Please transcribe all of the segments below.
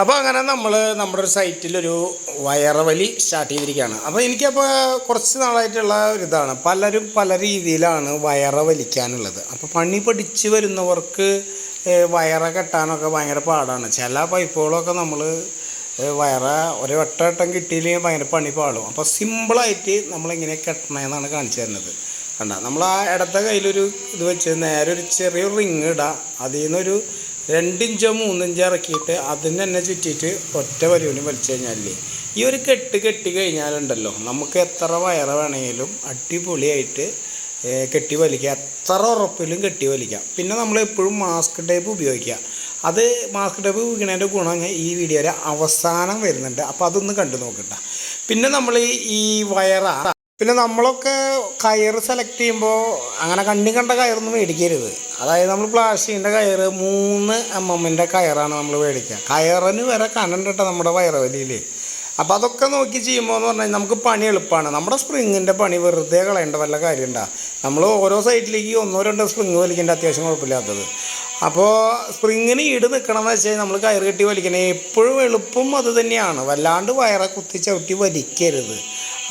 അപ്പോൾ അങ്ങനെ നമ്മൾ നമ്മുടെ ഒരു സൈറ്റിലൊരു വയറവലി സ്റ്റാർട്ട് ചെയ്തിരിക്കുകയാണ്. അപ്പോൾ എനിക്കപ്പോൾ കുറച്ച് നാളായിട്ടുള്ള ഒരിതാണ്. പലരും പല രീതിയിലാണ് വയറ വലിക്കാനുള്ളത് അപ്പോൾ പണി പഠിച്ച് വരുന്നവർക്ക് വയറ കെട്ടാനൊക്കെ ഭയങ്കര പാടാണ്. ചില പൈപ്പുകളൊക്കെ നമ്മൾ വയറ ഒരു വട്ടവട്ടം കിട്ടിയില്ലെങ്കിൽ ഭയങ്കര പണി പാടും. അപ്പോൾ സിമ്പിളായിട്ട് നമ്മളിങ്ങനെ കെട്ടണമെന്നാണ് കാണിച്ചു തരുന്നത്. കണ്ട? നമ്മൾ ആ ഇടത്തെ കയ്യിലൊരു ഇത് വെച്ച് നേരെ ഒരു ചെറിയ റിങ് ഇടാം. അതിൽ നിന്നൊരു രണ്ടിഞ്ചോ മൂന്നിഞ്ചോ ഇറക്കിയിട്ട് അതിന് തന്നെ ചുറ്റിയിട്ട് ഒറ്റ വരിവിന് വലിച്ചു കഴിഞ്ഞാലേ ഈ ഒരു കെട്ട് കെട്ടി കഴിഞ്ഞാലുണ്ടല്ലോ. നമുക്ക് എത്ര വയറ വേണമെങ്കിലും അടിപൊളിയായിട്ട് കെട്ടി വലിക്കുക എത്ര ഉറപ്പിലും കെട്ടി വലിക്കാം. പിന്നെ നമ്മൾ എപ്പോഴും മാസ്ക് ടൈപ്പ് ഉപയോഗിക്കുക. അത് മാസ്ക് ടൈപ്പ് ഉപയോഗിക്കുന്നതിന്റെ ഗുണം ഈ വീഡിയോയുടെ അവസാനം വരുന്നുണ്ട്. അപ്പോൾ അതൊന്ന് കണ്ടു നോക്കട്ടെ. പിന്നെ നമ്മൾ ഈ- ഈ വയറ. പിന്നെ നമ്മളൊക്കെ കയർ സെലക്ട് ചെയ്യുമ്പോൾ അങ്ങനെ കണ്ണി കണ്ട കയറൊന്നും മേടിക്കരുത്. അതായത് നമ്മൾ പ്ലാസ്റ്റിക്കിന്റെ കയറ് മൂന്ന് എം എമ്മിന്റെ കയറാണ് നമ്മൾ മേടിക്കുക. കയറിന് വരെ കനണ്ടിട്ട നമ്മുടെ വയറവലിയിൽ അപ്പോൾ അതൊക്കെ നോക്കി ചെയ്യുമ്പോൾ എന്ന് പറഞ്ഞാൽ നമുക്ക് പണി എളുപ്പമാണ് നമ്മുടെ സ്പ്രിങ്ങിന്റെ പണി വെറുതെ കളയേണ്ട വല്ല കാര്യമുണ്ടാ നമ്മൾ ഓരോ സൈറ്റിലേക്ക് ഒന്നോ രണ്ടോ സ്പ്രിങ് വലിക്കേണ്ട അത്യാവശ്യം കുഴപ്പമില്ലാത്തത്. അപ്പോൾ സ്പ്രിങ്ങിന് ഈട് നിൽക്കണമെന്ന് വെച്ചാൽ നമ്മൾ കയറ് കെട്ടി വലിക്കണേ എപ്പോഴും എളുപ്പം അത് തന്നെയാണ്. വല്ലാണ്ട് വയറെ കുത്തി ചവിട്ടി വലിക്കരുത്.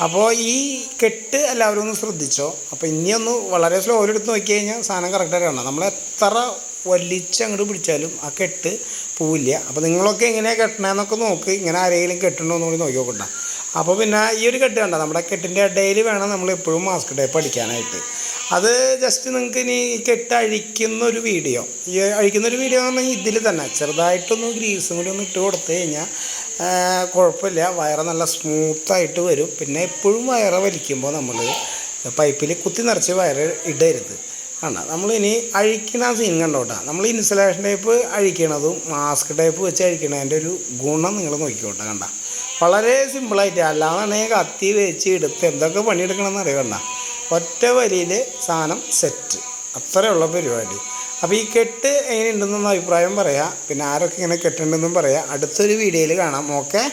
അപ്പോൾ ഈ കെട്ട് എല്ലാവരും ഒന്ന് ശ്രദ്ധിച്ചോ. അപ്പോൾ ഇനിയൊന്ന് വളരെ സ്ലോയിൽ എടുത്ത് നോക്കി കഴിഞ്ഞാൽ സാധനം കറക്റ്റായിട്ട് കാണാം നമ്മൾ എത്ര വലിച്ച് അങ്ങോട്ട് പിടിച്ചാലും ആ കെട്ട് പോവില്ല. അപ്പോൾ നിങ്ങളൊക്കെ എങ്ങനെയാണ് കെട്ടണമെന്നൊക്കെ നോക്ക്. ഇങ്ങനെ ആരെങ്കിലും കെട്ടുണ്ടോ എന്ന് കൂടി നോക്കി നോക്കണ്ട. അപ്പോൾ പിന്നെ ഈ ഒരു കെട്ട് കണ്ട നമ്മുടെ കെട്ടിന്റെ ഇടയിൽ വേണം നമ്മൾ എപ്പോഴും മാസ്ക് ടൈപ്പ് അടിക്കാനായിട്ട് അത് ജസ്റ്റ് നിങ്ങൾക്ക് ഇനി ഒരു വീഡിയോ ഈ അഴിക്കുന്ന ഒരു വീഡിയോ എന്ന് പറഞ്ഞാൽ ഇതിൽ തന്നെ. ചെറുതായിട്ടൊന്ന് ഗ്രീസും കൂടി ഒന്ന് ഇട്ട് കൊടുത്തു കഴിഞ്ഞാൽ കുഴപ്പമില്ല. വയറ് നല്ല സ്മൂത്തായിട്ട് വരും. പിന്നെ എപ്പോഴും വയറ് വലിക്കുമ്പോൾ നമ്മൾ പൈപ്പിൽ കുത്തി നിറച്ച് വയറ് ഇടരുത്. കണ്ട? നമ്മളിനി അഴിക്കണ സീൻ കണ്ടോട്ടാ. നമ്മൾ ഇൻസുലേഷൻ ടൈപ്പ് അഴിക്കണതും മാസ്ക് ടൈപ്പ് വെച്ച് അഴിക്കണതിന്റെ ഒരു ഗുണം നിങ്ങൾ നോക്കിക്കോട്ടെ കണ്ട? വളരെ സിമ്പിളായിട്ട് അല്ലാന്നുണ്ടെങ്കിൽ കത്തി വെച്ച് എടുത്ത് എന്തൊക്കെ പണിയെടുക്കണമെന്ന് അറിയാം കണ്ട? ഒറ്റ വലിയിൽ സാധനം സെറ്റ്. അത്രയുള്ള പരിപാടി. അപ്പോൾ ഈ കെട്ട് എങ്ങനെയുണ്ടെന്നൊന്ന് അഭിപ്രായം പറയാം. പിന്നെ ആരൊക്കെ ഇങ്ങനെ കെട്ടുണ്ടെന്നും പറയാം. അടുത്തൊരു വീഡിയോയിൽ കാണാം. ഓക്കെ?